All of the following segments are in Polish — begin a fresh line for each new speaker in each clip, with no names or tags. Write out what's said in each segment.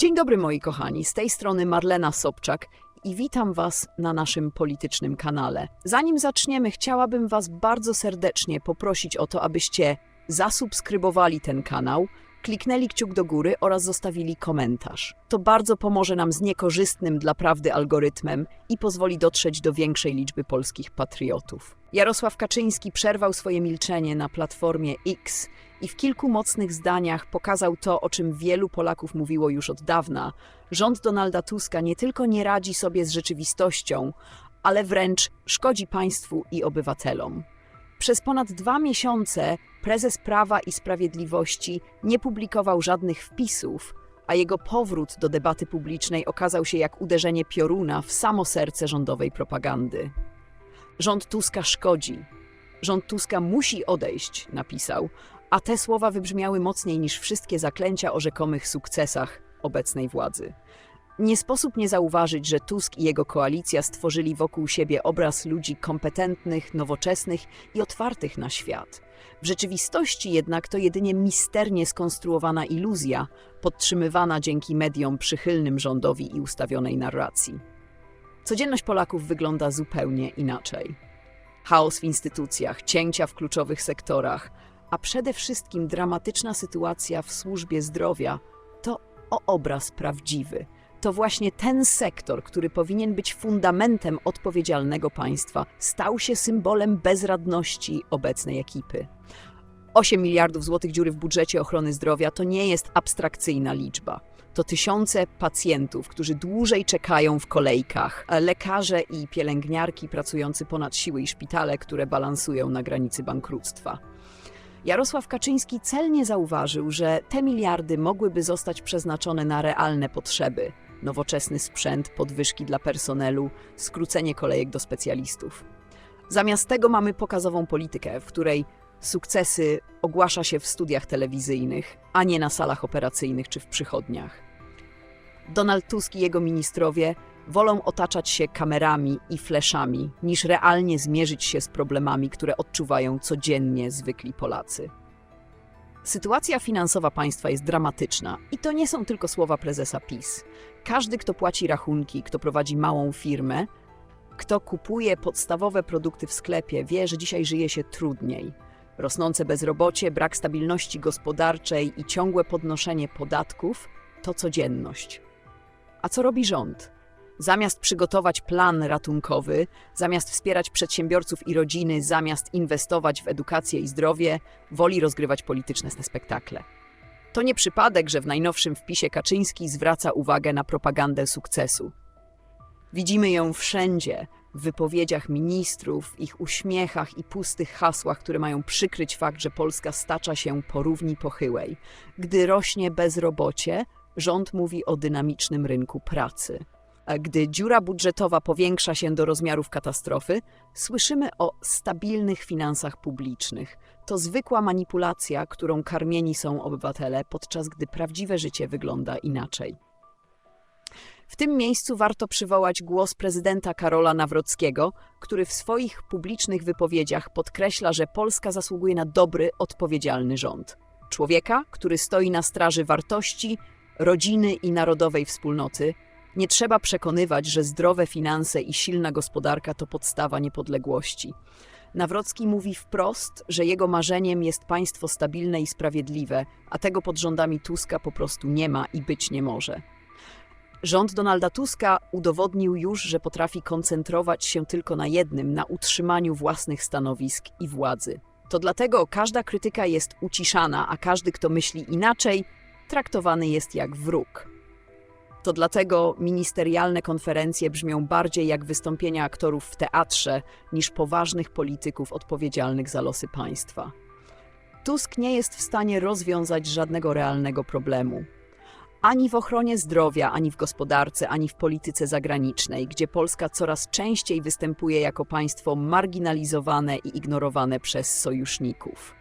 Dzień dobry moi kochani, z tej strony Marlena Sobczak i witam Was na naszym politycznym kanale. Zanim zaczniemy, chciałabym Was bardzo serdecznie poprosić o to, abyście zasubskrybowali ten kanał, kliknęli kciuk do góry oraz zostawili komentarz. To bardzo pomoże nam z niekorzystnym dla prawdy algorytmem i pozwoli dotrzeć do większej liczby polskich patriotów. Jarosław Kaczyński przerwał swoje milczenie na platformie X i w kilku mocnych zdaniach pokazał to, o czym wielu Polaków mówiło już od dawna. Rząd Donalda Tuska nie tylko nie radzi sobie z rzeczywistością, ale wręcz szkodzi państwu i obywatelom. Przez ponad dwa miesiące prezes Prawa i Sprawiedliwości nie publikował żadnych wpisów, a jego powrót do debaty publicznej okazał się jak uderzenie pioruna w samo serce rządowej propagandy. Rząd Tuska szkodzi. Rząd Tuska musi odejść, napisał, a te słowa wybrzmiały mocniej niż wszystkie zaklęcia o rzekomych sukcesach obecnej władzy. Nie sposób nie zauważyć, że Tusk i jego koalicja stworzyli wokół siebie obraz ludzi kompetentnych, nowoczesnych i otwartych na świat. W rzeczywistości jednak to jedynie misternie skonstruowana iluzja, podtrzymywana dzięki mediom przychylnym rządowi i ustawionej narracji. Codzienność Polaków wygląda zupełnie inaczej. Chaos w instytucjach, cięcia w kluczowych sektorach, a przede wszystkim dramatyczna sytuacja w służbie zdrowia to o obraz prawdziwy. To właśnie ten sektor, który powinien być fundamentem odpowiedzialnego państwa, stał się symbolem bezradności obecnej ekipy. 8 miliardów złotych dziury w budżecie ochrony zdrowia to nie jest abstrakcyjna liczba. To tysiące pacjentów, którzy dłużej czekają w kolejkach, lekarze i pielęgniarki pracujący ponad siły i szpitale, które balansują na granicy bankructwa. Jarosław Kaczyński celnie zauważył, że te miliardy mogłyby zostać przeznaczone na realne potrzeby nowoczesny sprzęt, podwyżki dla personelu, skrócenie kolejek do specjalistów. Zamiast tego mamy pokazową politykę, w której sukcesy ogłasza się w studiach telewizyjnych, a nie na salach operacyjnych czy w przychodniach. Donald Tusk i jego ministrowie wolą otaczać się kamerami i fleszami, niż realnie zmierzyć się z problemami, które odczuwają codziennie zwykli Polacy. Sytuacja finansowa państwa jest dramatyczna i to nie są tylko słowa prezesa PiS. Każdy, kto płaci rachunki, kto prowadzi małą firmę, kto kupuje podstawowe produkty w sklepie, wie, że dzisiaj żyje się trudniej. Rosnące bezrobocie, brak stabilności gospodarczej i ciągłe podnoszenie podatków to codzienność. A co robi rząd? Zamiast przygotować plan ratunkowy, zamiast wspierać przedsiębiorców i rodziny, zamiast inwestować w edukację i zdrowie, woli rozgrywać polityczne spektakle. To nie przypadek, że w najnowszym wpisie Kaczyński zwraca uwagę na propagandę sukcesu. Widzimy ją wszędzie, w wypowiedziach ministrów, ich uśmiechach i pustych hasłach, które mają przykryć fakt, że Polska stacza się po równi pochyłej. Gdy rośnie bezrobocie, rząd mówi o dynamicznym rynku pracy. A gdy dziura budżetowa powiększa się do rozmiarów katastrofy, słyszymy o stabilnych finansach publicznych. To zwykła manipulacja, którą karmieni są obywatele, podczas gdy prawdziwe życie wygląda inaczej. W tym miejscu warto przywołać głos prezydenta Karola Nawrockiego, który w swoich publicznych wypowiedziach podkreśla, że Polska zasługuje na dobry, odpowiedzialny rząd. Człowieka, który stoi na straży wartości, rodziny i narodowej wspólnoty, nie trzeba przekonywać, że zdrowe finanse i silna gospodarka to podstawa niepodległości. Nawrocki mówi wprost, że jego marzeniem jest państwo stabilne i sprawiedliwe, a tego pod rządami Tuska po prostu nie ma i być nie może. Rząd Donalda Tuska udowodnił już, że potrafi koncentrować się tylko na jednym na utrzymaniu własnych stanowisk i władzy. To dlatego każda krytyka jest uciszana, a każdy, kto myśli inaczej, traktowany jest jak wróg. To dlatego ministerialne konferencje brzmią bardziej jak wystąpienia aktorów w teatrze niż poważnych polityków odpowiedzialnych za losy państwa. Tusk nie jest w stanie rozwiązać żadnego realnego problemu. Ani w ochronie zdrowia, ani w gospodarce, ani w polityce zagranicznej, gdzie Polska coraz częściej występuje jako państwo marginalizowane i ignorowane przez sojuszników.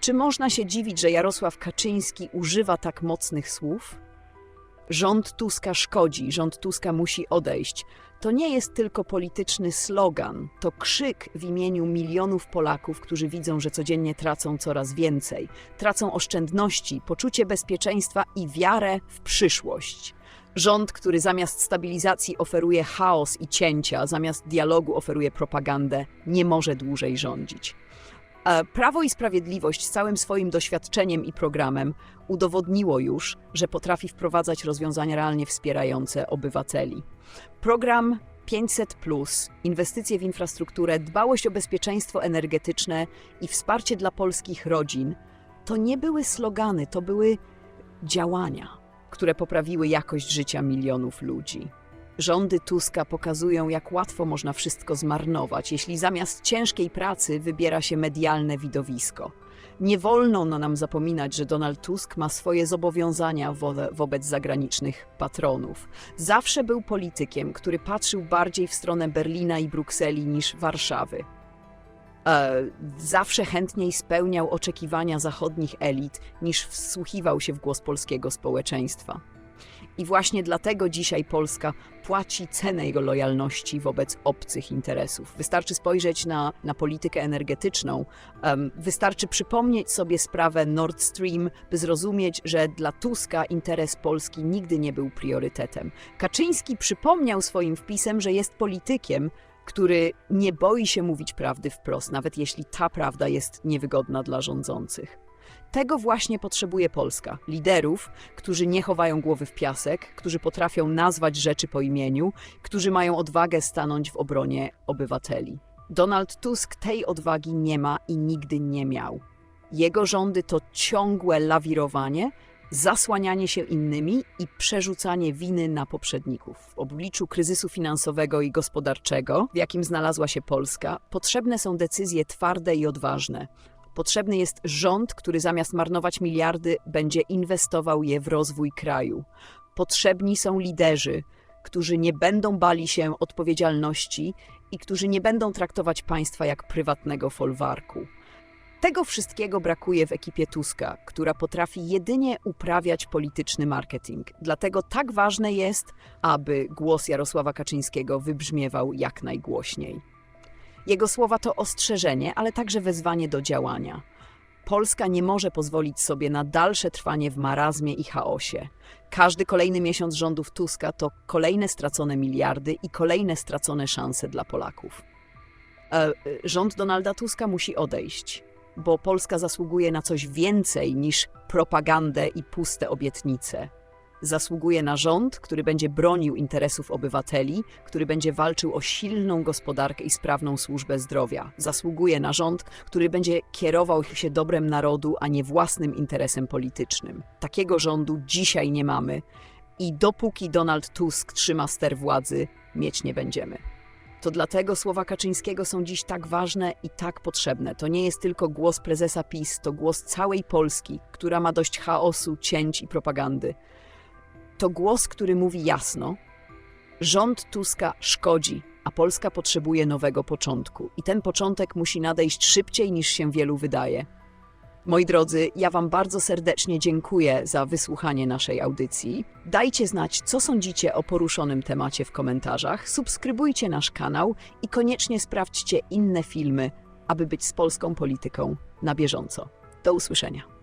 Czy można się dziwić, że Jarosław Kaczyński używa tak mocnych słów? Rząd Tuska szkodzi, rząd Tuska musi odejść. To nie jest tylko polityczny slogan, to krzyk w imieniu milionów Polaków, którzy widzą, że codziennie tracą coraz więcej. Tracą oszczędności, poczucie bezpieczeństwa i wiarę w przyszłość. Rząd, który zamiast stabilizacji oferuje chaos i cięcia, zamiast dialogu oferuje propagandę, nie może dłużej rządzić. E, Prawo i Sprawiedliwość całym swoim doświadczeniem i programem udowodniło już, że potrafi wprowadzać rozwiązania realnie wspierające obywateli. Program 500, inwestycje w infrastrukturę, dbałość o bezpieczeństwo energetyczne i wsparcie dla polskich rodzin to nie były slogany, to były działania, które poprawiły jakość życia milionów ludzi. Rządy Tuska pokazują, jak łatwo można wszystko zmarnować, jeśli zamiast ciężkiej pracy wybiera się medialne widowisko. Nie wolno no nam zapominać, że Donald Tusk ma swoje zobowiązania wo wobec zagranicznych patronów. Zawsze był politykiem, który patrzył bardziej w stronę Berlina i Brukseli niż Warszawy. E, zawsze chętniej spełniał oczekiwania zachodnich elit niż wsłuchiwał się w głos polskiego społeczeństwa. I właśnie dlatego dzisiaj Polska płaci cenę jego lojalności wobec obcych interesów. Wystarczy spojrzeć na, na politykę energetyczną, um, wystarczy przypomnieć sobie sprawę Nord Stream, by zrozumieć, że dla Tuska interes Polski nigdy nie był priorytetem. Kaczyński przypomniał swoim wpisem, że jest politykiem, który nie boi się mówić prawdy wprost, nawet jeśli ta prawda jest niewygodna dla rządzących. Tego właśnie potrzebuje Polska. Liderów, którzy nie chowają głowy w piasek, którzy potrafią nazwać rzeczy po imieniu, którzy mają odwagę stanąć w obronie obywateli. Donald Tusk tej odwagi nie ma i nigdy nie miał. Jego rządy to ciągłe lawirowanie, zasłanianie się innymi i przerzucanie winy na poprzedników. W obliczu kryzysu finansowego i gospodarczego, w jakim znalazła się Polska, potrzebne są decyzje twarde i odważne. Potrzebny jest rząd, który zamiast marnować miliardy, będzie inwestował je w rozwój kraju. Potrzebni są liderzy, którzy nie będą bali się odpowiedzialności i którzy nie będą traktować państwa jak prywatnego folwarku. Tego wszystkiego brakuje w ekipie Tuska, która potrafi jedynie uprawiać polityczny marketing. Dlatego tak ważne jest, aby głos Jarosława Kaczyńskiego wybrzmiewał jak najgłośniej. Jego słowa to ostrzeżenie, ale także wezwanie do działania. Polska nie może pozwolić sobie na dalsze trwanie w marazmie i chaosie. Każdy kolejny miesiąc rządów Tuska to kolejne stracone miliardy i kolejne stracone szanse dla Polaków. E, rząd Donalda Tuska musi odejść, bo Polska zasługuje na coś więcej niż propagandę i puste obietnice zasługuje na rząd, który będzie bronił interesów obywateli, który będzie walczył o silną gospodarkę i sprawną służbę zdrowia. Zasługuje na rząd, który będzie kierował się dobrem narodu, a nie własnym interesem politycznym. Takiego rządu dzisiaj nie mamy i dopóki Donald Tusk trzyma ster władzy, mieć nie będziemy. To dlatego słowa Kaczyńskiego są dziś tak ważne i tak potrzebne. To nie jest tylko głos prezesa PiS, to głos całej Polski, która ma dość chaosu, cięć i propagandy. To głos, który mówi jasno: rząd Tuska szkodzi, a Polska potrzebuje nowego początku. I ten początek musi nadejść szybciej niż się wielu wydaje. Moi drodzy, ja Wam bardzo serdecznie dziękuję za wysłuchanie naszej audycji. Dajcie znać, co sądzicie o poruszonym temacie w komentarzach, subskrybujcie nasz kanał i koniecznie sprawdźcie inne filmy, aby być z polską polityką na bieżąco. Do usłyszenia.